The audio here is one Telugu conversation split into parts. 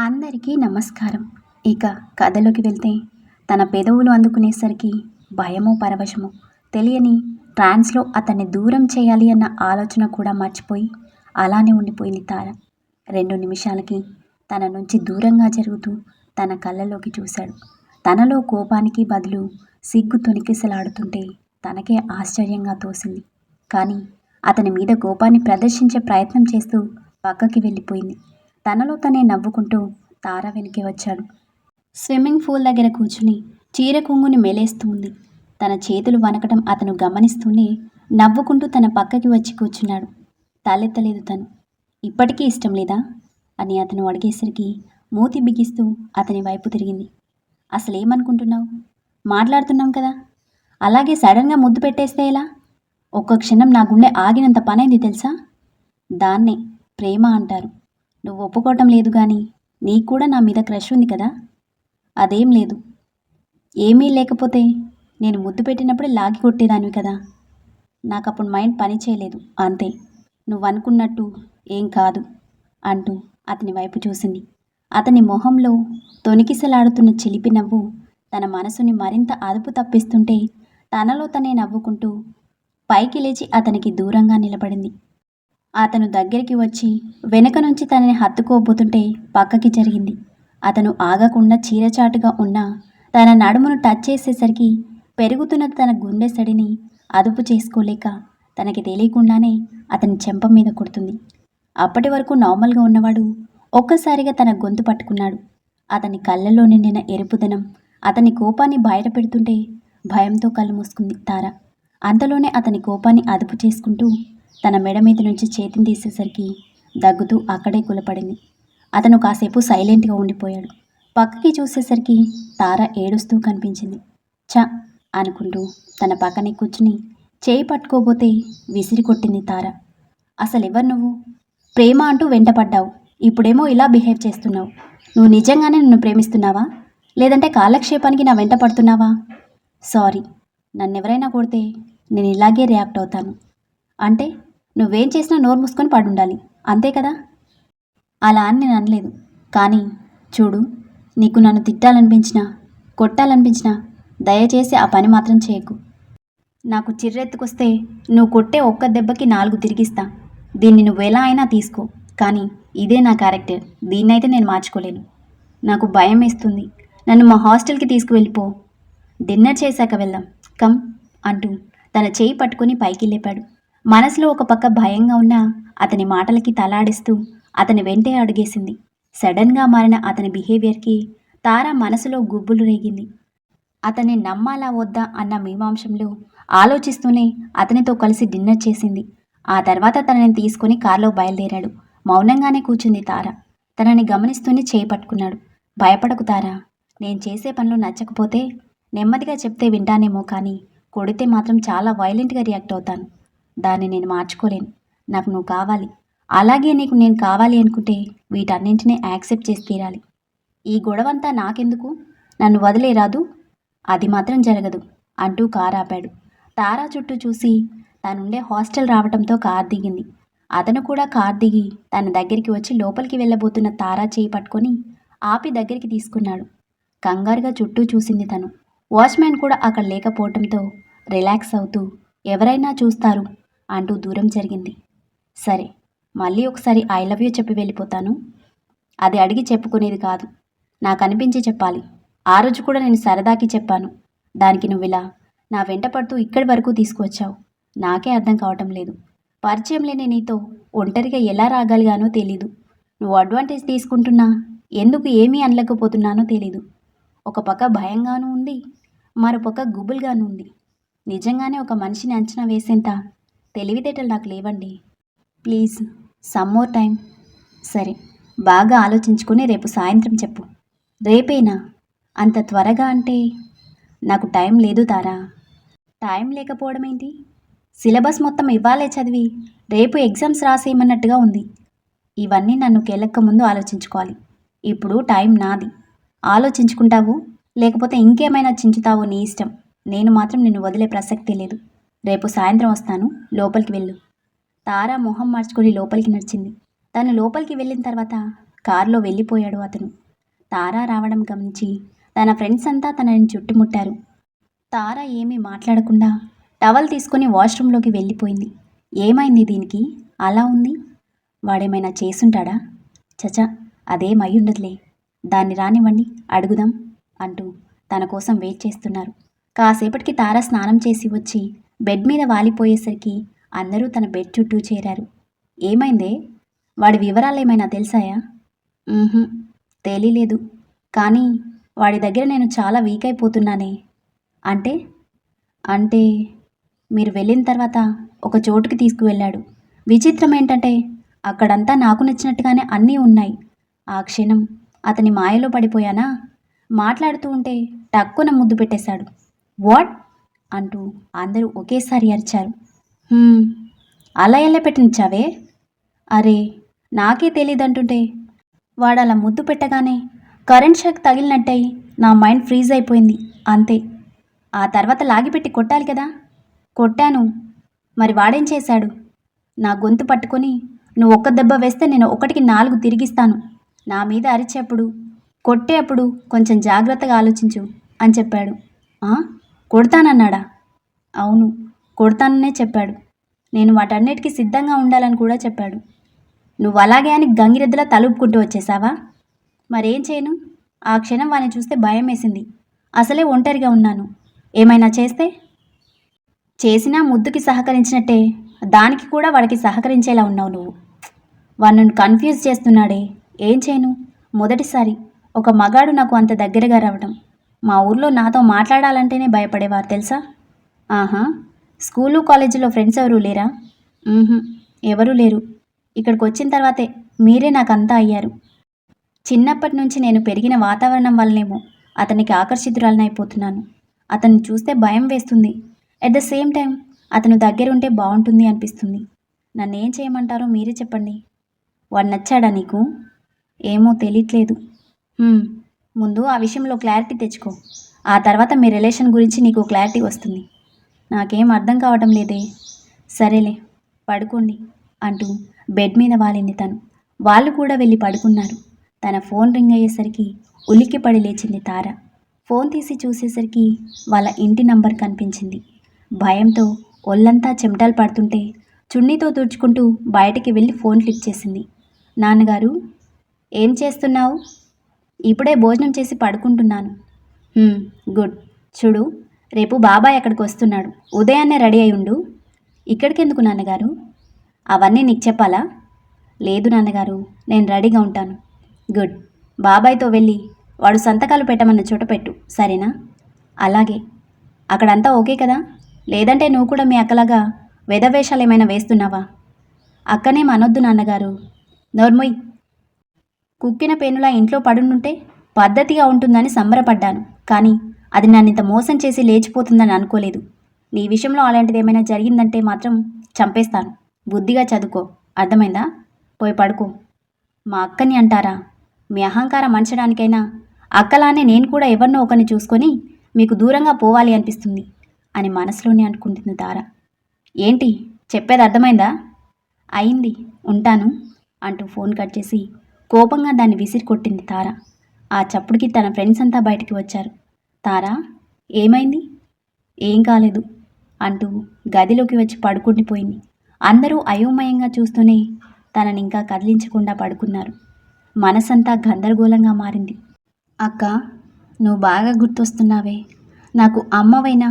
అందరికీ నమస్కారం. ఇక కథలోకి వెళ్తే తన పెదవులు అందుకునేసరికి భయమో పరవశమో తెలియని ట్రాన్స్లో అతన్ని దూరం చేయాలి అన్న ఆలోచన కూడా మర్చిపోయి అలానే ఉండిపోయింది తార. రెండు నిమిషాలకి తన నుంచి దూరంగా జరుగుతూ తన కళ్ళలోకి చూశాడు. తనలో కోపానికి బదులు సిగ్గు తొనికిసలాడుతుంటే తనకే ఆశ్చర్యంగా తోసింది. కానీ అతని మీద కోపాన్ని ప్రదర్శించే ప్రయత్నం చేస్తూ పక్కకి వెళ్ళిపోయింది. తనలో తనే నవ్వుకుంటూ తార వెనక్కి వచ్చాడు. స్విమ్మింగ్ పూల్ దగ్గర కూర్చుని చీర కొంగుని మెలేస్తూ ఉంది. తన చేతులు వనకడం అతను గమనిస్తూనే నవ్వుకుంటూ తన పక్కకి వచ్చి కూర్చున్నాడు. తలెత్తలేదు తను. ఇప్పటికీ ఇష్టం లేదా? అని అతను అడిగేసరికి మూతి బిగిస్తూ అతని వైపు తిరిగింది. అసలేమనుకుంటున్నావు? మాట్లాడుతున్నాం కదా. అలాగే సడన్గా ముద్దు పెట్టేస్తే ఎలా? ఒక్క క్షణం నా గుండె ఆగినంత పనైంది తెలుసా? దాన్నే ప్రేమ అంటారు. నువ్వు ఒప్పుకోవటం లేదు కానీ నీకు కూడా నా మీద క్రష్ ఉంది కదా? అదేం లేదు. ఏమీ లేకపోతే నేను ముద్దు పెట్టినప్పుడే లాగి కొట్టేదానివి కదా? నాకు అప్పుడు మైండ్ పని చేయలేదు అంతే. నువ్వు అనుకున్నట్టు ఏం కాదు అంటూ అతని వైపు చూసింది. అతని మొహంలో తొనికిసలాడుతున్న చిలిపి నవ్వు తన మనసుని మరింత అదుపు తప్పిస్తుంటే తనలో తనే నవ్వుకుంటూ పైకి లేచి అతనికి దూరంగా నిలబడింది. అతను దగ్గరికి వచ్చి వెనక నుంచి తనని హత్తుకోబోతుంటే పక్కకి జరిగింది. అతను ఆగకుండా చీరచాటుగా ఉన్న తన నడుమును టచ్ చేసేసరికి పెరుగుతున్న తన గుండె సడిని అదుపు చేసుకోలేక తనకి తెలియకుండానే అతని చెంప మీద కొడుతుంది. అప్పటి వరకు నార్మల్గా ఉన్నవాడు ఒక్కసారిగా తన గొంతు పట్టుకున్నాడు. అతని కళ్ళల్లో నిండిన ఎరుపుదనం అతని కోపాన్ని బయట పెడుతుంటే భయంతో కళ్ళు మూసుకుంది తార. అంతలోనే అతని కోపాన్ని అదుపు చేసుకుంటూ తన మెడ మీద నుంచి చేతిని తీసేసరికి దగ్గుతూ అక్కడే కులపడింది. అతను కాసేపు సైలెంట్గా ఉండిపోయాడు. పక్కకి చూసేసరికి తార ఏడుస్తూ కనిపించింది. చ అనుకుంటూ తన పక్కనే కూర్చుని చేయి పట్టుకోబోతే విసిరి కొట్టింది తార. అసలెవరు నువ్వు? ప్రేమ అంటూ వెంటపడ్డావు. ఇప్పుడేమో ఇలా బిహేవ్ చేస్తున్నావు. నువ్వు నిజంగానే నన్ను ప్రేమిస్తున్నావా? లేదంటే కాలక్షేపానికి నా వెంట పడుతున్నావా? సారీ. నన్నెవరైనా కొడితే నేను ఇలాగే రియాక్ట్ అవుతాను. అంటే నువ్వేం చేసినా నోరు మూసుకొని పడుండాలి. అంతే కదా? అలా అని నేను అనలేదు. కానీ చూడు నీకు నన్ను తిట్టాలనిపించినా కొట్టాలనిపించినా దయచేసి ఆ పని మాత్రం చేయకు. నాకు చిర్రెత్తుకొస్తే నువ్వు కొట్టే ఒక్క దెబ్బకి నాలుగు తిరిగిస్తా. దీన్ని నువ్వు ఎలా అయినా తీసుకో. కానీ ఇదే నా క్యారెక్టర్. దీన్నైతే నేను మార్చుకోలేను. నాకు భయం వేస్తుంది. నన్ను మా హాస్టల్కి తీసుకువెళ్ళిపో. డిన్నర్ చేశాక వెళ్దాం. కమ్ అంటూ తన చేయి పట్టుకుని పైకి లేపాడు. మనసులో ఒక పక్క భయంగా ఉన్న అతని మాటలకి తలాడిస్తూ అతని వెంటే అడుగేసింది. సడన్గా మారిన అతని బిహేవియర్కి తార మనసులో గుబ్బులు రేగింది. అతన్ని నమ్మాలా వద్దా అన్న మీమాంసంలో ఆలోచిస్తూనే అతనితో కలిసి డిన్నర్ చేసింది. ఆ తర్వాత తనని తీసుకుని కారులో బయలుదేరాడు. మౌనంగానే కూర్చుంది తార. తనని గమనిస్తూనే చేపట్టుకున్నాడు భయపడకు తారా. నేను చేసే పనులు నచ్చకపోతే నెమ్మదిగా చెప్తే వింటానేమో కానీ కొడితే మాత్రం చాలా వైలెంట్గా రియాక్ట్ అవుతాను. దాన్ని నేను మార్చుకోలేను. నాకు నువ్వు కావాలి. అలాగే నీకు నేను కావాలి అనుకుంటే వీటన్నింటినీ యాక్సెప్ట్ చేసి తీరాలి. ఈ గొడవంతా నాకెందుకు? నన్ను వదిలేరాదు అది మాత్రం జరగదు అంటూ కారు ఆపాడు. తారా చుట్టూ చూసి తనుండే హాస్టల్ రావటంతో కార్ దిగింది. అతను కూడా కార్ దిగి తన దగ్గరికి వచ్చి లోపలికి వెళ్ళబోతున్న తారా చేయి పట్టుకొని ఆపి దగ్గరికి తీసుకున్నాడు. కంగారుగా చుట్టూ చూసింది తను. వాచ్మ్యాన్ కూడా అక్కడ లేకపోవటంతో రిలాక్స్ అవుతూ ఎవరైనా చూస్తారు అంటూ దూరం జరిగింది. సరే మళ్ళీ ఒకసారి ఐ లవ్ యూ చెప్పి వెళ్ళిపోతాను. అది అడిగి చెప్పుకునేది కాదు. నాకు అనిపించి చెప్పాలి. ఆ రోజు కూడా నేను సరదాకి చెప్పాను. దానికి నువ్వు ఇలా నా వెంట పడుతూ ఇక్కడి వరకు తీసుకువచ్చావు. నాకే అర్థం కావటం లేదు. పరిచయం లేని నీతో ఒంటరిగా ఎలా రాగలిగానో తెలీదు. నువ్వు అడ్వాంటేజ్ తీసుకుంటున్నా ఎందుకు ఏమీ అనలేకపోతున్నానో తెలీదు. ఒక పక్క భయంగానూ ఉంది మరో పక్క గుబుల్గానూ ఉంది. నిజంగానే ఒక మనిషిని అంచనా వేసేంత తెలివితేటలు నాకు లేవండి. ప్లీజ్ సమ్ మోర్ టైం సరే బాగా ఆలోచించుకుని రేపు సాయంత్రం చెప్పు. రేపేనా? అంత త్వరగా అంటే? నాకు టైం లేదు తారా. టైం లేకపోవడం ఏంటి సిలబస్ మొత్తం ఇవ్వాలే చదివి. రేపు ఎగ్జామ్స్ రాసేయమన్నట్టుగా ఉంది. ఇవన్నీ నన్ను కెలక్క ముందు ఆలోచించుకోవాలి. ఇప్పుడు టైం నాది. ఆలోచించుకుంటావు? లేకపోతే ఇంకేమైనా చించుతావో నీ ఇష్టం. నేను మాత్రం నిన్ను వదిలే ప్రసక్తి లేదు. రేపు సాయంత్రం వస్తాను. లోపలికి వెళ్ళు. తార మొహం మార్చుకొని లోపలికి నడిచింది. తను లోపలికి వెళ్ళిన తర్వాత కారులో వెళ్ళిపోయాడు అతను. తారా రావడం గమనించి తన ఫ్రెండ్స్ అంతా తనని చుట్టుముట్టారు. తార ఏమీ మాట్లాడకుండా టవల్ తీసుకొని వాష్రూంలోకి వెళ్ళిపోయింది. ఏమైంది దీనికి? అలా ఉంది? వాడేమైనా చేసుంటాడా? చచా అదేం అయ్యుండదులే దాన్ని రానివ్వండి అడుగుదాం అంటూ తన కోసం వెయిట్ చేస్తున్నారు. కాసేపటికి తార స్నానం చేసి వచ్చి బెడ్ మీద వాలిపోయేసరికి అందరూ తన బెడ్ చుట్టూ చేరారు. ఏమైందే? వాడి వివరాలు ఏమైనా తెలిసాయా? తేలిలేదు తెలియలేదు. కానీ వాడి దగ్గర నేను చాలా వీక్ అయిపోతున్నానే. అంటే? అంటే మీరు వెళ్ళిన తర్వాత ఒక చోటుకి తీసుకువెళ్ళాడు. విచిత్రం ఏంటంటే అక్కడంతా నాకు నచ్చినట్టుగానే అన్నీ ఉన్నాయి. ఆ క్షణం అతని మాయలో పడిపోయానా? మాట్లాడుతూ ఉంటే టక్కున ముద్దు పెట్టేశాడు. వాట్? అంటూ అందరూ ఒకేసారి అరిచారు. అలా ఎలా పెట్టించావే అరే నాకే తెలియదంటుంటే వాడు అలా ముద్దు పెట్టగానే కరెంట్ షాక్ తగిలినట్టయి నా మైండ్ ఫ్రీజ్ అయిపోయింది అంతే. ఆ తర్వాత లాగిపెట్టి కొట్టాలి కదా. కొట్టాను. మరి వాడేం చేశాడు? నా గొంతు పట్టుకొని నువ్వు ఒక్క దెబ్బ వేస్తే నేను ఒకటికి నాలుగు తిరిగిస్తాను. నా మీద అరిచేప్పుడు కొట్టేప్పుడు కొంచెం జాగ్రత్తగా ఆలోచించు అని చెప్పాడు. కొడతానన్నాడా? అవును కొడతాననే చెప్పాడు. నేను వాటన్నిటికీ సిద్ధంగా ఉండాలని కూడా చెప్పాడు. నువ్వు అలాగే అని గంగిరెద్దులా తలుపుకుంటూ వచ్చేసావా? మరేం చేయను? ఆ క్షణం వాడిని చూస్తే భయం వేసింది అసలే ఒంటరిగా ఉన్నాను. ఏమైనా చేస్తే? చేసినా ముద్దుకి సహకరించినట్టే. దానికి కూడా వాడికి సహకరించేలా ఉన్నావు నువ్వు. వాడు కన్ఫ్యూజ్ చేస్తున్నాడే. ఏం చేయను? మొదటిసారి. ఒక మగాడు నాకు అంత దగ్గరగా రావడం మా ఊర్లో నాతో మాట్లాడాలంటేనే భయపడేవారు తెలుసా? ఆహా స్కూలు కాలేజీలో ఫ్రెండ్స్ ఎవరూ లేరా? ఎవరూ లేరు. ఇక్కడికి వచ్చిన తర్వాతే మీరే నాకు అంతా అయ్యారు. చిన్నప్పటి నుంచి నేను పెరిగిన వాతావరణం వల్లనేమో అతనికి ఆకర్షితురాలనైపోతున్నాను. అతన్ని చూస్తే భయం వేస్తుంది. అట్ ద సేమ్ టైం అతను దగ్గర ఉంటే బాగుంటుంది అనిపిస్తుంది. నన్ను ఏం చేయమంటారో మీరే చెప్పండి. వాడు నచ్చాడా నీకు? ఏమో తెలియట్లేదు. ముందు ఆ విషయంలో క్లారిటీ తెచ్చుకో. ఆ తర్వాత మీ రిలేషన్ గురించి నీకు క్లారిటీ వస్తుంది. నాకేం అర్థం కావటం లేదే. సరేలే పడుకోండి అంటూ బెడ్ మీద వాలింది తను. వాళ్ళు కూడా వెళ్ళి పడుకున్నారు. తన ఫోన్ రింగ్ అయ్యేసరికి ఉలిక్కిపడి లేచింది తార. ఫోన్ తీసి చూసేసరికి వాళ్ళ ఇంటి నంబర్ కనిపించింది. భయంతో ఒళ్ళంతా చెమటలు పడుతుంటే చున్నీతో తుడుచుకుంటూ బయటికి వెళ్ళి ఫోన్ క్లిక్ చేసింది. నాన్నగారు ఏం చేస్తున్నావు? ఇప్పుడే భోజనం చేసి పడుకుంటున్నాను. గుడ్. చూడు రేపు బాబాయ్ అక్కడికి వస్తున్నాడు. ఉదయాన్నే రెడీ అయి ఉండు. ఇక్కడికి ఎందుకు నాన్నగారు? అవన్నీ నీకు చెప్పాలా? లేదు నాన్నగారు నేను రెడీగా ఉంటాను. గుడ్. బాబాయ్తో వెళ్ళి వాడు సంతకాలు పెట్టమన్న చోట పెట్టు సరేనా? అలాగే. అక్కడంతా ఓకే కదా? లేదంటే నువ్వు కూడా మీ అక్కలాగా వేదవేషాలు ఏమైనా వేస్తున్నావా? అక్కనే మనొద్దు నాన్నగారు. నోర్మొయ్. కుక్కిన పేనులా ఇంట్లో పడునుంటే పద్ధతిగా ఉంటుందని సంబరపడ్డాను. కానీ అది నన్ను ఇంత మోసం చేసి లేచిపోతుందని అనుకోలేదు. నీ విషయంలో అలాంటిది ఏమైనా జరిగిందంటే మాత్రం చంపేస్తాను. బుద్ధిగా చదువుకో. అర్థమైందా? పోయి పడుకో. మా అక్కని అంటారా? మీ అహంకారం మంచడానికైనా అక్కలానే నేను కూడా ఎవరినో ఒకరిని చూసుకొని మీకు దూరంగా పోవాలి అనిపిస్తుంది అని మనసులోనే అనుకుంటుంది తార. ఏంటి? చెప్పేది అర్థమైందా? అయింది. ఉంటాను అంటూ ఫోన్ కట్ చేసి కోపంగా దాన్ని విసిరి కొట్టింది తార. ఆ చప్పుడుకి తన ఫ్రెండ్స్ అంతా బయటికి వచ్చారు. తారా ఏమైంది? ఏం కాలేదు అంటూ గదిలోకి వచ్చి పడుకుండిపోయింది. అందరూ అయోమయంగా చూస్తూనే తనని ఇంకా కదిలించకుండా పడుకున్నారు. మనసంతా గందరగోళంగా మారింది. అక్క నువ్వు బాగా గుర్తొస్తున్నావే. నాకు అమ్మవైనా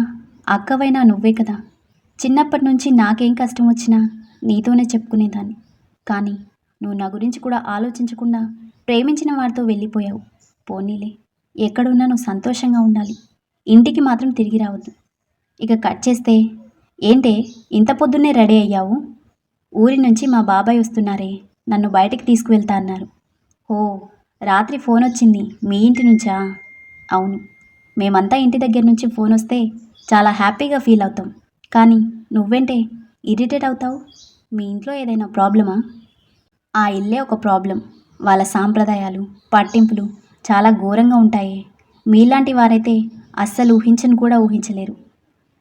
అక్కవైనా నువ్వే కదా. చిన్నప్పటి నుంచి నాకేం కష్టం వచ్చినా నీతోనే చెప్పుకునేదాన్ని. కానీ నువ్వు నా గురించి కూడా ఆలోచించకుండా ప్రేమించిన వారితో వెళ్ళిపోయావు. పోనీలే ఎక్కడున్నా నువ్వు సంతోషంగా ఉండాలి. ఇంటికి మాత్రం తిరిగి రావద్దు. ఇక కట్ చేస్తే ఏంటే ఇంత పొద్దున్నే రెడీ అయ్యావు? ఊరి నుంచి మా బాబాయ్ వస్తున్నారే నన్ను బయటికి తీసుకువెళ్తా అన్నారు. ఓ రాత్రి ఫోన్ వచ్చింది మీ ఇంటి నుంచా? అవును మేమంతా ఇంటి దగ్గర నుంచి ఫోన్ వస్తే చాలా హ్యాపీగా ఫీల్ అవుతాం. కానీ నువ్వేంటే ఇరిటేట్ అవుతావు? మీ ఇంట్లో ఏదైనా ప్రాబ్లమా? ఆ ఇల్లే ఒక ప్రాబ్లం. వాళ్ళ సాంప్రదాయాలు పట్టింపులు చాలా ఘోరంగా ఉంటాయి. మీలాంటి వారైతే అస్సలు ఊహించను కూడా ఊహించలేరు.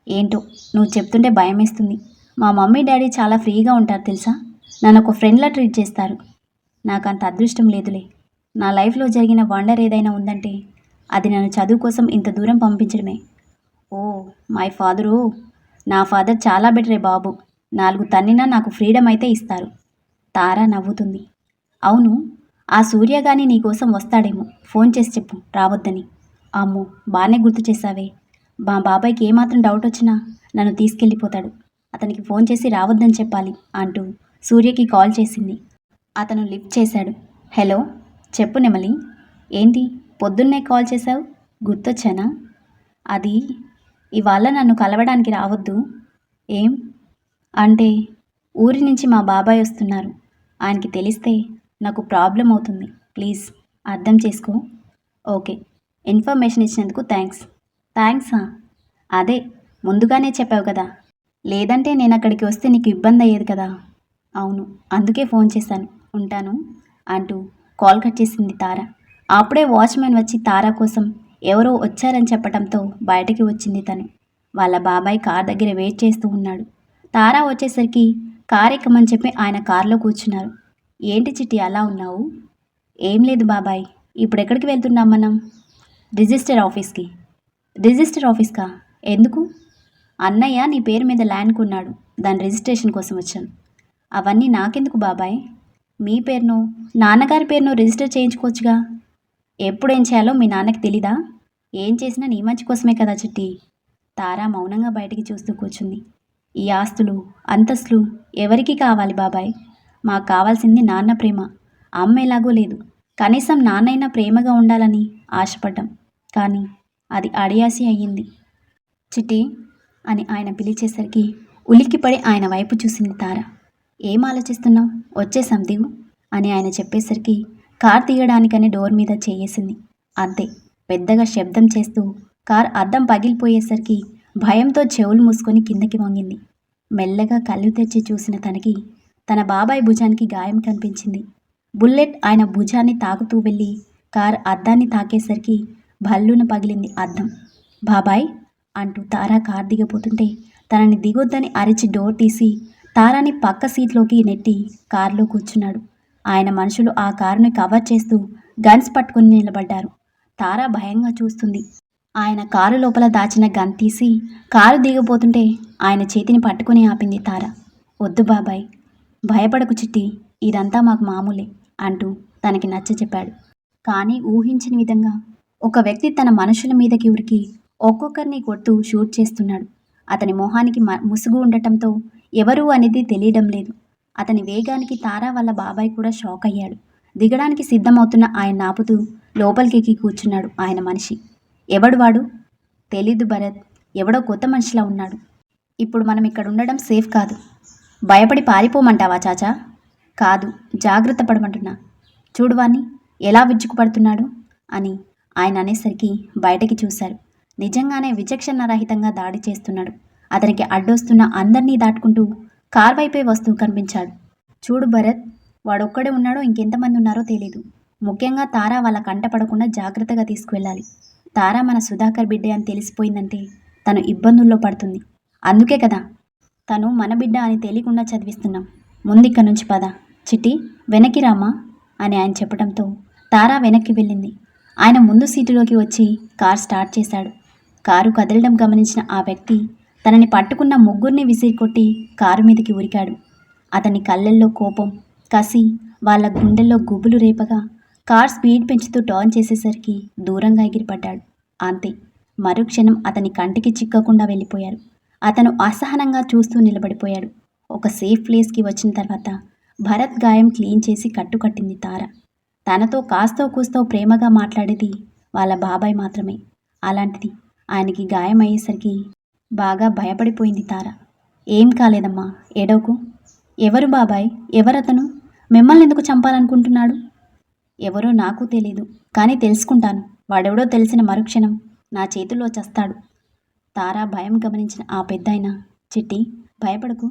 ఏంటో నువ్వు చెప్తుంటే భయమేస్తుంది. మా మమ్మీ డాడీ చాలా ఫ్రీగా ఉంటారు తెలుసా? నన్ను ఒక ఫ్రెండ్లా ట్రీట్ చేస్తారు. నాకు అంత అదృష్టం లేదులే. నా లైఫ్లో జరిగిన వండర్ ఏదైనా ఉందంటే అది నన్ను చదువు కోసం ఇంత దూరం పంపించడమే. Oh my father. నా ఫాదర్ చాలా బెటరే బాబు. నాలుగు తన్నినా నాకు ఫ్రీడమ్ అయితే ఇస్తారు. తారా నవ్వుతుంది. అవును ఆ సూర్యగాని నీకోసం వస్తాడేమో. ఫోన్ చేసి చెప్పు రావద్దని. అమ్మో బాగానే గుర్తు చేశావే. మా బాబాయ్కి ఏమాత్రం డౌట్ వచ్చినా నన్ను తీసుకెళ్ళిపోతాడు. అతనికి ఫోన్ చేసి రావద్దని చెప్పాలి అంటూ సూర్యకి కాల్ చేసింది. అతను లిఫ్ట్ చేశాడు. హలో చెప్పు నెమలి. ఏంటి పొద్దున్నే కాల్ చేశావు? గుర్తొచ్చానా? అది ఇవాళ నన్ను కలవడానికి రావద్దు. ఏం? అంటే ఊరి నుంచి మా బాబాయ్ వస్తున్నారు. ఆయనకి తెలిస్తే నాకు ప్రాబ్లం అవుతుంది. ప్లీజ్ అర్థం చేసుకో. ఓకే ఇన్ఫర్మేషన్ ఇచ్చినందుకు థ్యాంక్స్. థ్యాంక్సా అదే ముందుగానే చెప్పావు కదా. లేదంటే నేను అక్కడికి వస్తే నీకు ఇబ్బంది అయ్యేది కదా. అవును అందుకే ఫోన్ చేశాను. ఉంటాను అంటూ కాల్ కట్ చేసింది తార. అప్పుడే వాచ్మెన్ వచ్చి తార కోసం ఎవరో వచ్చారని చెప్పడంతో బయటకి వచ్చింది తను. వాళ్ళ బాబాయ్ కార్ దగ్గర వెయిట్ చేస్తూ ఉన్నాడు. తారా వచ్చేసరికి కార్ ఎక్కమని చెప్పి ఆయన కారులో కూర్చున్నారు. ఏంటి చిట్టి అలా ఉన్నావు? ఏం లేదు బాబాయ్. ఇప్పుడు ఎక్కడికి వెళ్తున్నాం మనం? రిజిస్టర్ ఆఫీస్కి. రిజిస్టర్ ఆఫీస్కా? ఎందుకు? అన్నయ్య నీ పేరు మీద ల్యాండ్ కొన్నాడు. దాని రిజిస్ట్రేషన్ కోసం వచ్చాను. అవన్నీ నాకెందుకు బాబాయ్? మీ పేరును నాన్నగారి పేరును రిజిస్టర్ చేయించుకోవచ్చుగా? ఎప్పుడేం చేయాలో మీ నాన్నకి తెలీదా? ఏం చేసినా నీ మంచి కోసమే కదా చిట్టి. తారా మౌనంగా బయటికి చూస్తూ కూర్చుంది. ఈ ఆస్తులు అంతస్తులు ఎవరికి కావాలి బాబాయ్? మాకు కావాల్సింది నాన్న ప్రేమ. అమ్మ ఎలాగో లేదు. కనీసం నాన్నైనా ప్రేమగా ఉండాలని ఆశపడ్డాం. కానీ అది అడియాసి అయ్యింది. చిట్టి అని ఆయన పిలిచేసరికి ఉలిక్కిపడి ఆయన వైపు చూసింది తార. ఏం ఆలోచిస్తున్నావు? వచ్చేసాం దిగు అని ఆయన చెప్పేసరికి కార్ తీయడానికని డోర్ మీద చేయేసింది. అంతే పెద్దగా శబ్దం చేస్తూ కార్ అద్దం పగిలిపోయేసరికి భయంతో చెవులు మూసుకొని కిందకి వంగింది మెల్లగా కళ్ళు తెచ్చి చూసిన తనకి తన బాబాయ్ భుజానికి గాయం కనిపించింది. బుల్లెట్ ఆయన భుజాన్ని తాకుతూ వెళ్ళి కార్ అద్దాన్ని తాకేసరికి భల్లున పగిలింది అద్దం. బాబాయ్ అంటూ తారా కార్ దిగబోతుంటే తనని దిగొద్దని అరిచి డోర్ తీసి తారాని పక్క సీట్లోకి నెట్టి కారులో కూర్చున్నాడు. ఆయన మనుషులు ఆ కారుని కవర్ చేస్తూ గన్స్ పట్టుకుని నిలబడ్డారు. తారా భయంగా చూస్తుంది. ఆయన కారు లోపల దాచిన గన్ తీసి కారు దిగబోతుంటే ఆయన చేతిని పట్టుకుని ఆపింది తార. వద్దు బాబాయ్ భయపడకు చిట్టి ఇదంతా మాకు మామూలే అంటూ తనకి నచ్చ చెప్పాడు. కానీ ఊహించిన విధంగా ఒక వ్యక్తి తన మనుషుల మీదకి ఉరికి ఒక్కొక్కరిని కొడుతూ షూట్ చేస్తున్నాడు. అతని మొహానికి మ- ముసుగు ఉండటంతో ఎవరు అనేది తెలియడం లేదు. అతని వేగానికి తారా వాళ్ళ బాబాయ్ కూడా షాక్ అయ్యాడు. దిగడానికి సిద్ధమవుతున్న ఆయన ఆపుతూ లోపలికి కూర్చున్నాడు ఆయన మనిషి. ఎవడు వాడు తెలీదు భరత్. ఎవడో కొత్త మనిషిలా ఉన్నాడు. ఇప్పుడు మనం ఇక్కడ ఉండడం సేఫ్ కాదు. భయపడి పారిపోమంటావా చాచా? కాదు జాగ్రత్త పడమంటున్నా. చూడువాని ఎలా విరుచుకుపడుతున్నాడు అని ఆయన అనేసరికి బయటకి చూశారు. నిజంగానే విచక్షణ రహితంగా దాడి చేస్తున్నాడు. అతనికి అడ్డొస్తున్న అందరినీ దాటుకుంటూ కార్ వైపే వస్తూ కనిపించాడు. చూడు భరత్ వాడొక్కడే ఉన్నాడో ఇంకెంతమంది ఉన్నారో తెలీదు. ముఖ్యంగా తారా వాళ్ళ కంట పడకుండా జాగ్రత్తగా తీసుకువెళ్ళాలి. తారా మన సుధాకర్ బిడ్డే అని తెలిసిపోయిందంటే తను ఇబ్బందుల్లో పడుతుంది. అందుకే కదా తను మన బిడ్డ అని తెలియకుండా చదివిస్తున్నాం. ముందిక్క నుంచి పద. చిట్టి వెనక్కి రామా అని ఆయన చెప్పడంతో తారా వెనక్కి వెళ్ళింది. ఆయన ముందు సీటులోకి వచ్చి కార్ స్టార్ట్ చేశాడు. కారు కదలడం గమనించిన ఆ వ్యక్తి తనని పట్టుకున్న ముగ్గురిని విసిరికొట్టి కారు మీదకి ఉరికాడు. అతని కళ్ళల్లో కోపం కసి వాళ్ళ గుండెల్లో గుబులు రేపగా కార్ స్పీడ్ పెంచుతూ టర్న్ చేసేసరికి దూరంగా ఎగిరిపడ్డాడు. అంతే. మరుక్షణం అతని కంటికి చిక్కకుండా వెళ్ళిపోయారు. అతను అసహనంగా చూస్తూ నిలబడిపోయాడు. ఒక సేఫ్ ప్లేస్కి వచ్చిన తర్వాత భరత్ గాయం క్లీన్ చేసి కట్టుకట్టింది తార. తనతో కాస్తో కూస్తో ప్రేమగా మాట్లాడేది వాళ్ళ బాబాయ్ మాత్రమే. అలాంటిది ఆయనకి గాయం అయ్యేసరికి బాగా భయపడిపోయింది తార. ఏం కాలేదమ్మా ఏడోకు ఎవరు బాబాయ్? ఎవరతను? మిమ్మల్ని ఎందుకు చంపాలనుకుంటున్నాడు? ఎవరో నాకు తెలీదు కానీ తెలుసుకుంటాను. వాడెవడో తెలిసిన మరుక్షణం నా చేతిలో చస్తాడు. తారా భయం గమనించిన ఆ పెద్దాయన చిట్టి భయపడకు.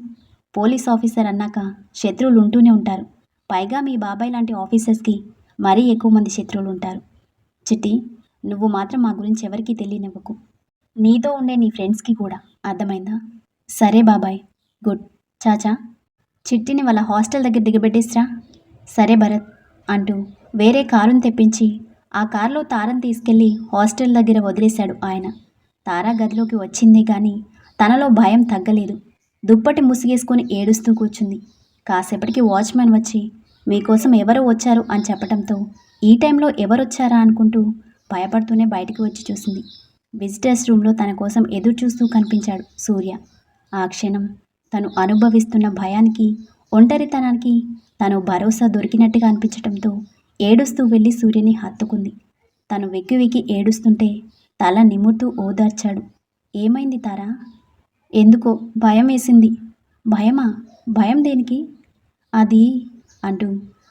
పోలీస్ ఆఫీసర్ అన్నాక శత్రువులు ఉంటూనే ఉంటారు. పైగా మీ బాబాయ్ లాంటి ఆఫీసర్స్కి మరీ ఎక్కువ మంది శత్రువులు ఉంటారు. చిట్టి నువ్వు మాత్రం మా గురించి ఎవరికీ తెలియనివ్వకు. నీతో ఉండే నీ ఫ్రెండ్స్కి కూడా. అర్థమైందా? సరే బాబాయ్. గుడ్. చాచా. చిట్టిని వాళ్ళ హాస్టల్ దగ్గర దిగబెట్టేసిరా. సరే భరత్ అంటూ వేరే కారుని తెప్పించి ఆ కారులో తారను తీసుకెళ్ళి హాస్టల్ దగ్గర వదిలేశాడు ఆయన. తారా గదిలోకి వచ్చిందే కానీ తనలో భయం తగ్గలేదు. దుప్పటి ముసిగేసుకొని ఏడుస్తూ కూర్చుంది. కాసేపటికి వాచ్మెన్ వచ్చి మీకోసం ఎవరు వచ్చారు? అని చెప్పడంతో ఈ టైంలో ఎవరొచ్చారా? అనుకుంటూ భయపడుతూనే బయటికి వచ్చి చూసింది. విజిటర్స్ రూమ్లో తన కోసం ఎదురు చూస్తూ కనిపించాడు సూర్య. ఆ క్షణం తను అనుభవిస్తున్న భయానికి ఒంటరితనానికి తను భరోసా దొరికినట్టుగా అనిపించడంతో ఏడుస్తూ వెళ్ళి సూర్యని హత్తుకుంది. తను వెక్కి వెక్కి ఏడుస్తుంటే తల నిమురుతూ ఓదార్చాడు. ఏమైంది తారా? ఎందుకో భయం వేసింది. భయమా? భయం దేనికి? అది అంటూ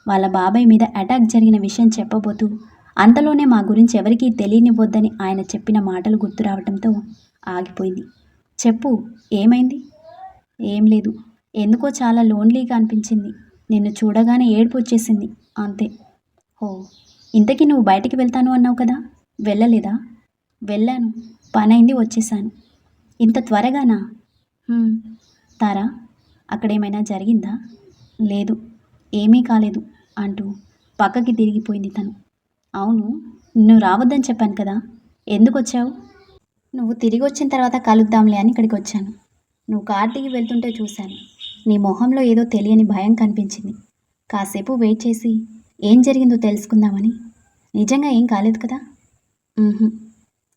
వాళ్ళ బాబాయ్ మీద అటాక్ జరిగిన విషయం చెప్పబోతూ అంతలోనే మా గురించి ఎవరికీ తెలియనివ్వద్దని ఆయన చెప్పిన మాటలు గుర్తు రావడంతో ఆగిపోయింది. చెప్పు ఏమైంది? ఏం లేదు. ఎందుకో చాలా లోన్లీగా అనిపించింది. నిన్ను చూడగానే ఏడుపు వచ్చేసింది. అంతే. ఓ ఇంతకీ నువ్వు బయటికి వెళ్తాను అన్నావు కదా? వెళ్ళలేదా? వెళ్ళాను. పనైంది వచ్చేసాను. ఇంత త్వరగానా? తారా అక్కడేమైనా జరిగిందా? లేదు. ఏమీ కాలేదు అంటూ పక్కకి తిరిగిపోయింది తను. అవును నువ్వు రావద్దని చెప్పాను కదా. ఎందుకు వచ్చావు నువ్వు తిరిగి వచ్చిన తర్వాత కలుద్దాంలే అని ఇక్కడికి వచ్చాను. నువ్వు కార్ దిగి వెళ్తుంటే చూశాను. నీ మొహంలో ఏదో తెలియని భయం కనిపించింది. కాసేపు వెయిట్ చేసి ఏం జరిగిందో తెలుసుకుందామని. నిజంగా ఏం కాలేదు కదా?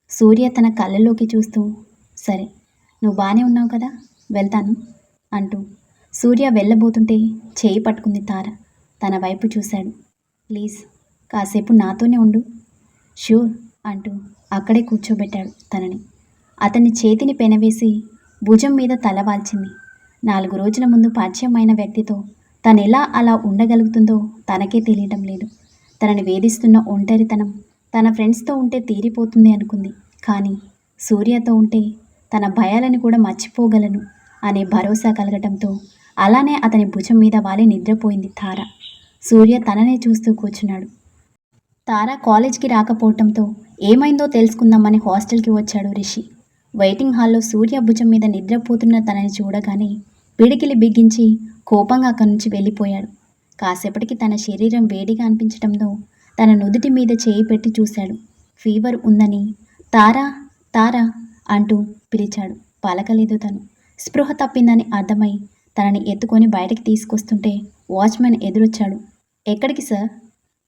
సూర్య తన కళ్ళలోకి చూస్తూ సరే నువ్వు బాగానే ఉన్నావు కదా? వెళ్తాను అంటూ సూర్య వెళ్ళబోతుంటే చేయి పట్టుకుంది తార. తన వైపు చూశాడు. ప్లీజ్ కాసేపు నాతోనే ఉండు. ష్యూర్ అంటూ అక్కడే కూర్చోబెట్టాడు తనని. అతని చేతిని పెనవేసి భుజం మీద తల వాల్చింది. నాలుగు రోజుల ముందు పరిచయమైన వ్యక్తితో తను ఎలా అలా ఉండగలుగుతుందో తనకే తెలియటం లేదు. తనని వేధిస్తున్న ఒంటరితనం తన ఫ్రెండ్స్తో ఉంటే తీరిపోతుంది అనుకుంది. కానీ సూర్యతో ఉంటే తన భయాలను కూడా మర్చిపోగలను అనే భరోసా కలగటంతో అలానే అతని భుజం మీద వాలి నిద్రపోయింది తార. సూర్య తననే చూస్తూ కూర్చున్నాడు. తార కాలేజ్కి రాకపోవటంతో ఏమైందో తెలుసుకుందామని హాస్టల్కి వచ్చాడు రిషి. వెయిటింగ్ హాల్లో సూర్య భుజం మీద నిద్రపోతున్న తనని చూడగానే పిడికిలి బిగించి కోపంగా అక్కడి నుంచి వెళ్ళిపోయాడు. కాసేపటికి తన శరీరం వేడిగా అనిపించడంతో తన నుదుటి మీద చేయి పెట్టి చూశాడు. ఫీవర్ ఉందని తారా తారా అంటూ పిలిచాడు. పలకలేదు తను. స్పృహ తప్పిందని అర్థమై తనని ఎత్తుకొని బయటకి తీసుకొస్తుంటే వాచ్మెన్ ఎదురొచ్చాడు. ఎక్కడికి సార్?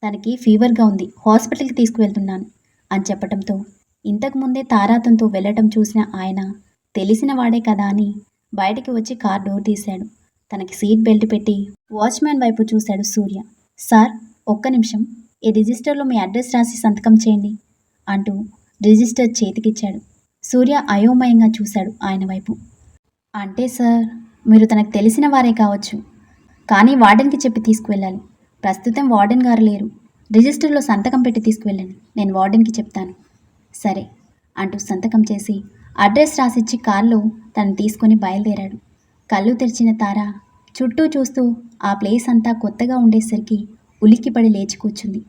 తనకి ఫీవర్గా ఉంది. హాస్పిటల్కి తీసుకువెళ్తున్నాను అని చెప్పటంతో ఇంతకు ముందే తారాతంతో వెళ్ళటం చూసిన ఆయన తెలిసిన వాడే కదా అని బయటికి వచ్చి కార్ డోర్ తీశాడు. తనకి సీట్ బెల్ట్ పెట్టి వాచ్మ్యాన్ వైపు చూశాడు సూర్య. సార్ ఒక్క నిమిషం. ఈ రిజిస్టర్లో మీ అడ్రస్ రాసి సంతకం చేయండి అంటూ రిజిస్టర్ చేతికిచ్చాడు. సూర్య అయోమయంగా చూశాడు ఆయన వైపు. అంటే సార్ మీరు తనకు తెలిసిన వారే కావచ్చు. కానీ వార్డెన్కి చెప్పి తీసుకువెళ్ళాలి. ప్రస్తుతం వార్డెన్ గారు లేరు. రిజిస్టర్లో సంతకం పెట్టి తీసుకువెళ్ళండి. నేను వార్డెన్కి చెప్తాను. సరే అంటూ సంతకం చేసి అడ్రస్ రాసిచ్చి కారులో తను తీసుకొని బయలుదేరాడు. కళ్ళు తెరిచిన తార చుట్టూ చూస్తూ ఆ ప్లేస్ అంతా కొత్తగా ఉండేసరికి ఉలిక్కిపడి లేచి కూర్చుంది.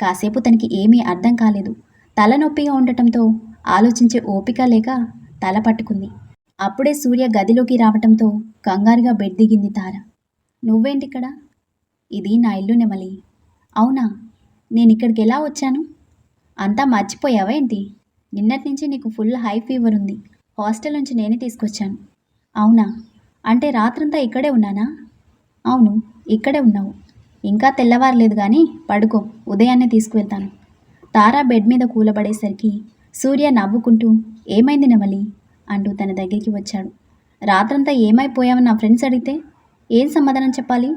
కాసేపు తనకి ఏమీ అర్థం కాలేదు. తలనొప్పిగా ఉండటంతో ఆలోచించే ఓపిక లేక తల పట్టుకుంది. అప్పుడే సూర్య గదిలోకి రావటంతో కంగారుగా బెడ్ దిగింది తార. నువ్వేంటిక్కడ? ఇది నా ఇల్లు నెమలి. అవునా? నేను ఇక్కడికి ఎలా వచ్చాను? అంతా మర్చిపోయావా ఏంటి? నిన్నటి నుంచి నీకు ఫుల్ హై ఫీవర్ ఉంది. హాస్టల్ నుంచి నేనే తీసుకొచ్చాను. అవునా? అంటే రాత్రంతా ఇక్కడే ఉన్నానా? అవును ఇక్కడే ఉన్నావు. ఇంకా తెల్లవారలేదు కానీ పడుకో ఉదయాన్నే తీసుకువెళ్తాను. తారా బెడ్ మీద కూలబడేసరికి సూర్య నవ్వుకుంటూ ఏమైంది నెమలి అంటూ తన దగ్గరికి వచ్చాడు. రాత్రంతా ఏమైపోయావని నా ఫ్రెండ్స్ అడిగితే ఏం సమాధానం చెప్పాలి?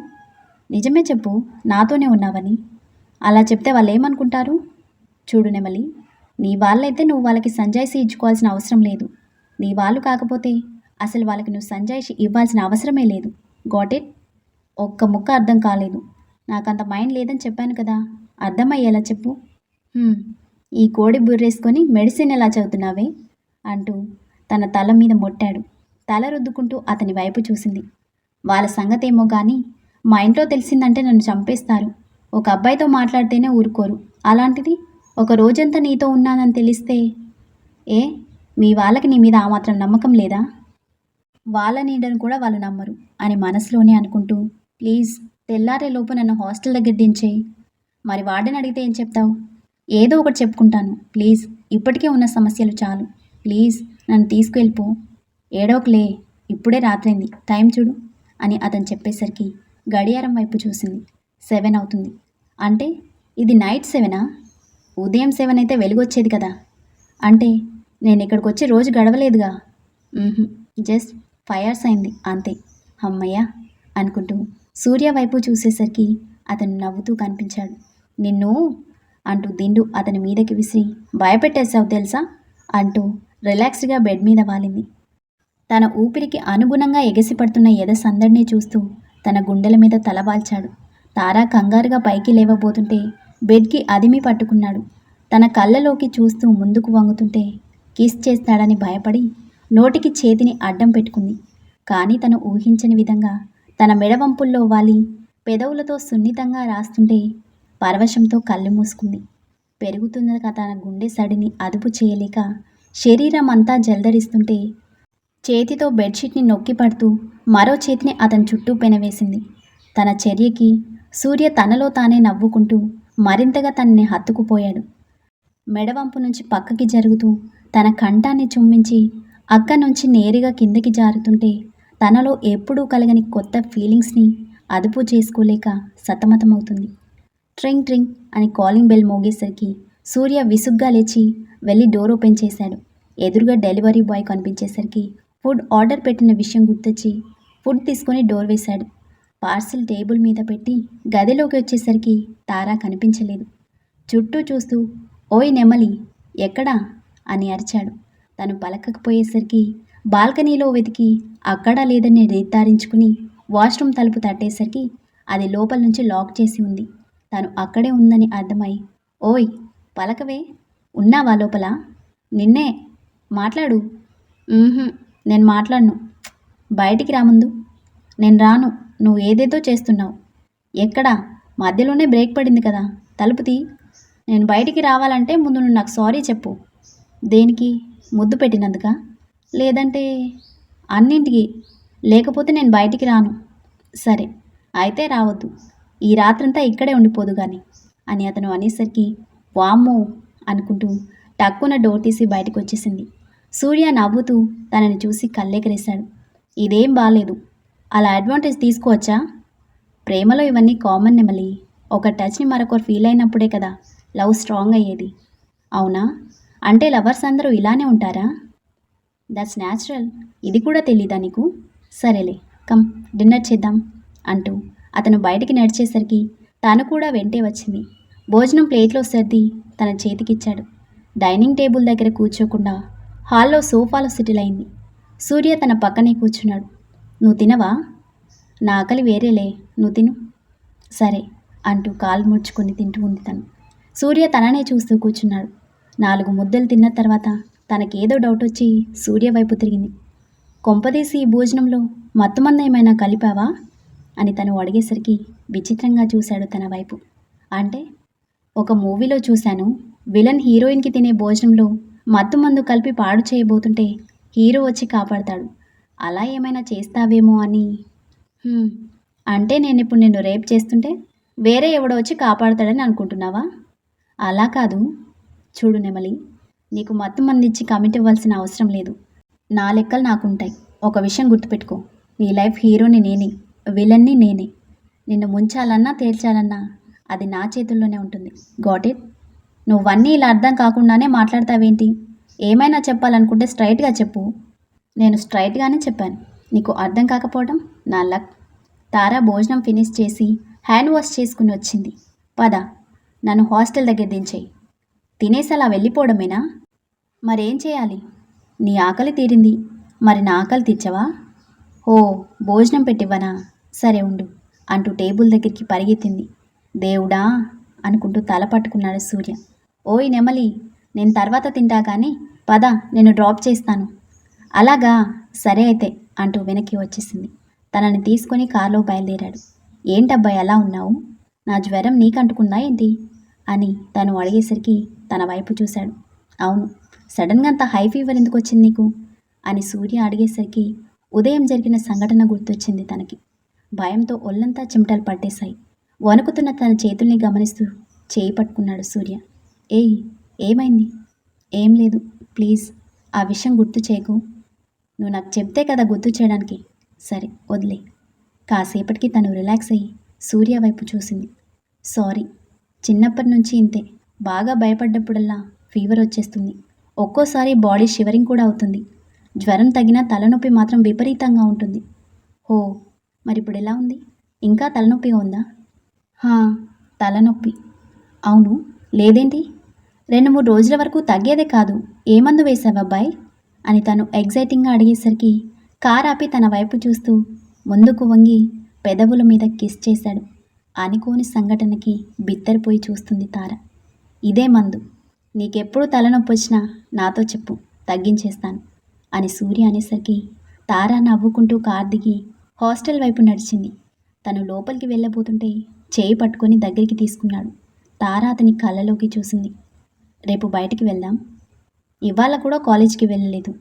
నిజమే చెప్పు నాతోనే ఉన్నావని. అలా చెప్తే వాళ్ళు ఏమనుకుంటారు చూడు నెమలి నీ వాళ్ళైతే నువ్వు వాళ్ళకి సంజాయిసి ఇచ్చుకోవాల్సిన అవసరం లేదు. నీ వాళ్ళు కాకపోతే అసలు వాళ్ళకి నువ్వు సంజాయిషి ఇవ్వాల్సిన అవసరమే లేదు. Got it? ఒక్క ముక్క అర్థం కాలేదు. నాకంత మైండ్ లేదని చెప్పాను కదా. అర్థమయ్యేలా చెప్పు. ఈ కోడి బుర్రేసుకొని మెడిసిన్ ఎలా చదువుతున్నావే? అంటూ తన తల మీద మొట్టాడు. తల రుద్దుకుంటూ అతని వైపు చూసింది. వాళ్ళ సంగతేమో కానీ మా ఇంట్లో తెలిసిందంటే నన్ను చంపేస్తారు. ఒక అబ్బాయితో మాట్లాడితేనే ఊరుకోరు. అలాంటిది ఒక రోజంతా నీతో ఉన్నానని తెలిస్తే? ఏ? మీ వాళ్ళకి నీ మీద ఆ మాత్రం నమ్మకం లేదా? వాళ్ళ నీడను కూడా వాళ్ళు నమ్మరు అని మనసులోనే అనుకుంటూ ప్లీజ్ తెల్లారే లోపు నన్ను హాస్టల్ దగ్గర దించేయి. మరి వార్డెన్ అడిగితే ఏం చెప్తావు? ఏదో ఒకటి చెప్పుకుంటాను. ప్లీజ్ ఇప్పటికే ఉన్న సమస్యలు చాలు. ప్లీజ్ నన్ను తీసుకువెళ్ళిపో ఏడోకలే ఇప్పుడే రాత్రింది. టైం చూడు అని అతను చెప్పేసరికి గడియారం వైపు చూసింది. సెవెన్ అవుతుంది. అంటే ఇది నైట్ సెవెనా? ఉదయం సెవెన్ అయితే వెలుగొచ్చేది కదా? అంటే నేను ఇక్కడికి వచ్చి రోజు గడవలేదుగా? జస్ట్ ఫైవ్ అవర్స్ అయింది అంతే. అమ్మయ్య! అనుకుంటూ సూర్య వైపు చూసేసరికి అతను నవ్వుతూ కనిపించాడు. నిన్ను? అంటూ దిండు అతని మీదకి విసిరి. భయపెట్టేశావు తెలుసా? అంటూ రిలాక్స్డ్గా బెడ్ మీద వాలింది. తన ఊపిరికి అనుగుణంగా ఎగసిపడుతున్న ఎదసందడినీ చూస్తూ తన గుండెల మీద తలవాల్చాడు తారా కంగారుగా పైకి లేవబోతుంటే బెడ్కి అదిమి పట్టుకున్నాడు. తన కళ్ళలోకి చూస్తూ ముందుకు వంగుతుంటే కిస్ చేస్తాడని భయపడి నోటికి చేతిని అడ్డం పెట్టుకుంది. కానీ తను ఊహించని విధంగా తన మెడవంపుల్లో వాలి పెదవులతో సున్నితంగా రాస్తుంటే పరవశంతో కళ్ళు మూసుకుంది. పెరుగుతున్న తన గుండె సడిని అదుపు చేయలేక శరీరం అంతా జల్దరిస్తుంటే చేతితో బెడ్షీట్ని నొక్కి పడుతూ మరో చేతిని అతని చుట్టూ పెనవేసింది. తన చర్యకి సూర్య తనలో తానే నవ్వుకుంటూ మరింతగా తనని హత్తుకుపోయాడు. మెడవంపు నుంచి పక్కకి జరుగుతూ తన కంఠాన్ని చుమ్మించి అక్క నుంచి నేరుగా కిందకి జారుతుంటే తనలో ఎప్పుడూ కలగని కొత్త ఫీలింగ్స్ని అదుపు చేసుకోలేక సతమతమవుతుంది. ట్రింగ్ ట్రింగ్ అని కాలింగ్ బెల్ మోగేసరికి సూర్య విసుగ్గా లేచి వెళ్ళి డోర్ ఓపెన్ చేశాడు. ఎదురుగా డెలివరీ బాయ్ కనిపించేసరికి ఫుడ్ ఆర్డర్ పెట్టిన విషయం గుర్తొచ్చి ఫుడ్ తీసుకొని డోర్ వేశాడు. పార్సిల్ టేబుల్ మీద పెట్టి గదిలోకి వచ్చేసరికి తారా కనిపించలేదు. చుట్టూ చూస్తూ ఓయ్ నెమలి ఎక్కడా? అని అరిచాడు. తను పలకకపోయేసరికి బాల్కనీలో వెతికి అక్కడా లేదని నిర్ధారించుకుని వాష్రూమ్ తలుపు తట్టేసరికి అది లోపల నుంచి లాక్ చేసి ఉంది. తను అక్కడే ఉందని అర్థమై ఓయ్ పలకవే ఉన్నావా లోపల? నిన్నే మాట్లాడు. నేను మాట్లాడను. బయటికి రాముందు నేను రాను. నువ్వు ఏదేదో చేస్తున్నావు. ఎక్కడా? మధ్యలోనే బ్రేక్ పడింది కదా. తలుపుతీ నేను బయటికి రావాలంటే ముందు నువ్వు నాకు సారీ చెప్పు. దేనికి? ముద్దు పెట్టినందుక? లేదంటే అన్నింటికి లేకపోతే నేను బయటికి రాను. సరే అయితే రావద్దు. ఈ రాత్రంతా ఇక్కడే ఉండిపోదు కానీ అని అతను అనేసరికి వామ్మో అనుకుంటూ టక్కున డోర్ తీసి బయటకు వచ్చేసింది సూర్య నవ్వుతూ తనని చూసి కళ్ళెగరేశాడు. ఇదేం బాలేదు. అలా అడ్వాంటేజ్ తీసుకోవచ్చా? ప్రేమలో ఇవన్నీ కామన్ నెమలి. ఒక టచ్ని మరొకరు ఫీల్ అయినప్పుడే కదా లవ్ స్ట్రాంగ్ అయ్యేది. అవునా? అంటే లవర్స్ అందరూ ఇలానే ఉంటారా? దట్స్ న్యాచురల్ ఇది కూడా తెలీదా నీకు? సరేలే కమ్ డిన్నర్ చేద్దాం అంటూ అతను బయటికి నడిచేసరికి తను కూడా వెంటే వచ్చింది. భోజనం ప్లేట్లో సర్ది తన చేతికిచ్చాడు. డైనింగ్ టేబుల్ దగ్గర కూర్చోకుండా హాల్లో సోఫాలో సెటిల్ అయింది. సూర్య తన పక్కనే కూర్చున్నాడు. నువ్వు తినవా? నా ఆకలి వేరేలే నువ్వు తిను. సరే అంటూ కాలు ముడుచుకొని తింటూ ఉంది తను. సూర్య తననే చూస్తూ కూర్చున్నాడు. నాలుగు ముద్దలు తిన్న తర్వాత తనకేదో డౌట్ వచ్చి సూర్య వైపు తిరిగింది. కొంపదీసి ఈ భోజనంలో మత్తుమంద ఏమైనా కలిపావా? అని తను అడిగేసరికి విచిత్రంగా చూశాడు తన వైపు. అంటే ఒక మూవీలో చూశాను. విలన్ హీరోయిన్కి తినే భోజనంలో మత్తు మందు కలిపి పాడు చేయబోతుంటే హీరో వచ్చి కాపాడతాడు. అలా ఏమైనా చేస్తావేమో అని. అంటే నేను ఇప్పుడు నిన్ను రేప్ చేస్తుంటే వేరే ఎవడో వచ్చి కాపాడతాడని అనుకుంటున్నావా? అలా కాదు. చూడు నెమలి నీకు మొత్తం అందించి కమిట్ ఇవ్వాల్సిన అవసరం లేదు. నా లెక్కలు నాకుంటాయి. ఒక విషయం గుర్తుపెట్టుకో. నీ లైఫ్ హీరోని నేనే విలన్ని నేనే. నిన్ను ముంచాలన్నా తేల్చాలన్నా అది నా చేతుల్లోనే ఉంటుంది. Got it? నువ్వన్నీ ఇలా అర్థం కాకుండానే మాట్లాడతావేంటి? ఏమైనా చెప్పాలనుకుంటే స్ట్రైట్గా చెప్పు. నేను స్ట్రైట్గానే చెప్పాను. నీకు అర్థం కాకపోవడం నా లక్. తారా భోజనం ఫినిష్ చేసి హ్యాండ్ వాష్ చేసుకుని వచ్చింది. పద నన్ను హాస్టల్ దగ్గర దించేయి. తినేసి అలా వెళ్ళిపోవడమేనా? మరేం చేయాలి? నీ ఆకలి తీరింది. మరి నా ఆకలి తీర్చవా? ఓ భోజనం పెట్టివ్వనా? సరే ఉండు అంటూ టేబుల్ దగ్గరికి పరిగెత్తింది. దేవుడా అనుకుంటూ తల పట్టుకున్నాడు సూర్య. ఓయ్ నెమలి నేను తర్వాత తింటా కానీ పద నేను డ్రాప్ చేస్తాను. అలాగా సరే అయితే అంటూ వెనక్కి వచ్చేసింది. తనని తీసుకొని కారులో బయలుదేరాడు. ఏంటబ్బాయి అలా ఉన్నావు? నా జ్వరం నీకంటుకుందా ఏంటి? అని తను అడిగేసరికి తన వైపు చూశాడు. అవును సడన్గా అంత హై ఫీవర్ ఎందుకు వచ్చింది నీకు? అని సూర్య అడిగేసరికి ఉదయం జరిగిన సంఘటన గుర్తొచ్చింది తనకి. భయంతో ఒళ్ళంతా చెమటలు పట్టేశాయి. వణుకుతున్న తన చేతుల్ని గమనిస్తూ చేయి పట్టుకున్నాడు సూర్య. ఏయ్ ఏమైంది? ఏం లేదు ప్లీజ్ ఆ విషయం గుర్తు చేయకు. నువ్వు నాకు చెప్తే కదా గుర్తు చేయడానికి. సరే వదిలే. కాసేపటికి తను రిలాక్స్ అయ్యి సూర్య వైపు చూసింది. సారీ చిన్నప్పటి నుంచి ఇంతే. బాగా భయపడ్డప్పుడల్లా ఫీవర్ వచ్చేస్తుంది. ఒక్కోసారి బాడీ షివరింగ్ కూడా అవుతుంది. జ్వరం తగిన తలనొప్పి మాత్రం విపరీతంగా ఉంటుంది. హో మరి ఇప్పుడు ఎలా ఉంది? ఇంకా తలనొప్పిగా ఉందా? హా తలనొప్పి. అవును లేదేంటి? రెండు మూడు రోజుల వరకు తగ్గేదే కాదు. ఏ మందు వేసావు అని తను ఎగ్జైటింగ్గా అడిగేసరికి కార్ ఆపి తన వైపు చూస్తూ ముందుకు వంగి పెదవుల మీద కిస్ చేశాడు. అనుకోని సంఘటనకి బిత్తరిపోయి చూస్తుంది తార. ఇదే మందు. నీకెప్పుడు తలనొప్పి వచ్చినా నాతో చెప్పు తగ్గించేస్తాను అని సూర్య అనేసరికి తారా నవ్వుకుంటూ కార్ దిగి హాస్టల్ వైపు నడిచింది. తను లోపలికి వెళ్ళబోతుంటే చేయి పట్టుకొని దగ్గరికి తీసుకున్నాడు. తారా అతని కళ్ళలోకి చూసింది. రేపు బయటికి వెళ్దాం. ఇవాళ కూడా కాలేజ్కి వెళ్ళలేదు.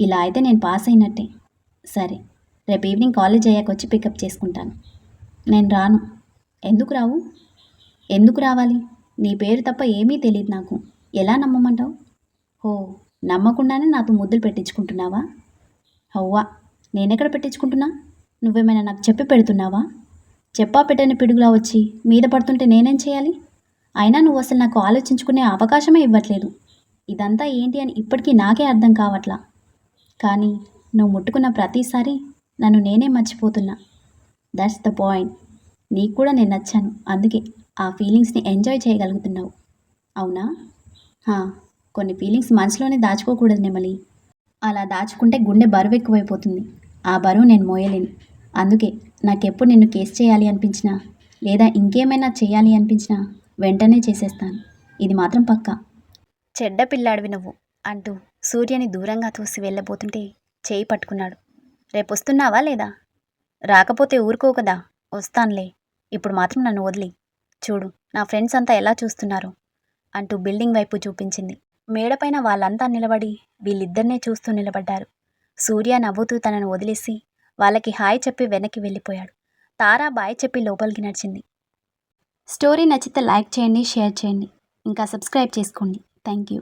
ఇలా అయితే నేను పాస్ అయినట్టే. సరే రేపు ఈవినింగ్ కాలేజ్ అయ్యాక వచ్చి పికప్ చేసుకుంటాను. నేను రాను. ఎందుకు రావు? ఎందుకు రావాలి? నీ పేరు తప్ప ఏమీ తెలియదు నాకు. ఎలా నమ్మమంటావు? ఓ నమ్మకుండానే నాతో ముద్దులు పెట్టించుకుంటున్నావా? అవ్వా నేనెక్కడ పెట్టించుకుంటున్నా? నువ్వేమైనా నాకు చెప్పి పెడుతున్నావా? చెప్పా పెట్టని పిడుగులా వచ్చి మీద పడుతుంటే నేనేం చేయాలి? అయినా నువ్వు అసలు నాకు ఆలోచించుకునే అవకాశమే ఇవ్వట్లేదు. ఇదంతా ఏంటి అని ఇప్పటికీ నాకే అర్థం కావట్లా. కానీ నువ్వు ముట్టుకున్న ప్రతిసారి నన్ను నేనే మర్చిపోతున్నా. దట్స్ ద పాయింట్ నీకు కూడా నేను నచ్చాను. అందుకే ఆ ఫీలింగ్స్ని ఎంజాయ్ చేయగలుగుతున్నావు. అవునా? కొన్ని ఫీలింగ్స్ మనసులోనే దాచుకోకూడదు నెమలి. అలా దాచుకుంటే గుండె బరువు ఎక్కువైపోతుంది. ఆ బరువు నేను మోయలేను. అందుకే నాకెప్పుడు నిన్ను కేసు చేయాలి అనిపించినా లేదా ఇంకేమైనా చేయాలి అనిపించినా వెంటనే చేసేస్తాను. ఇది మాత్రం పక్కా. చెడ్డ పిల్లాడివి నువ్వు అంటూ సూర్యని దూరంగా తోసి వెళ్ళబోతుంటే చేయి పట్టుకున్నాడు. రేపు వస్తున్నావా లేదా? రాకపోతే ఊరుకో కదా. వస్తానులే. ఇప్పుడు మాత్రం నన్ను వదిలి చూడు నా ఫ్రెండ్స్ అంతా ఎలా చూస్తున్నారు? అంటూ బిల్డింగ్ వైపు చూపించింది. మేడపైన వాళ్ళంతా నిలబడి వీళ్ళిద్దరినే చూస్తూ నిలబడ్డారు. సూర్య నవ్వుతూ తనను వదిలేసి వాళ్ళకి హాయ్ చెప్పి వెనక్కి వెళ్ళిపోయాడు. తారా బాయ్ చెప్పి లోపలికి నడిచింది. స్టోరీ నచ్చితే లైక్ చేయండి షేర్ చేయండి. ఇంకా సబ్స్క్రైబ్ చేసుకోండి. Thank you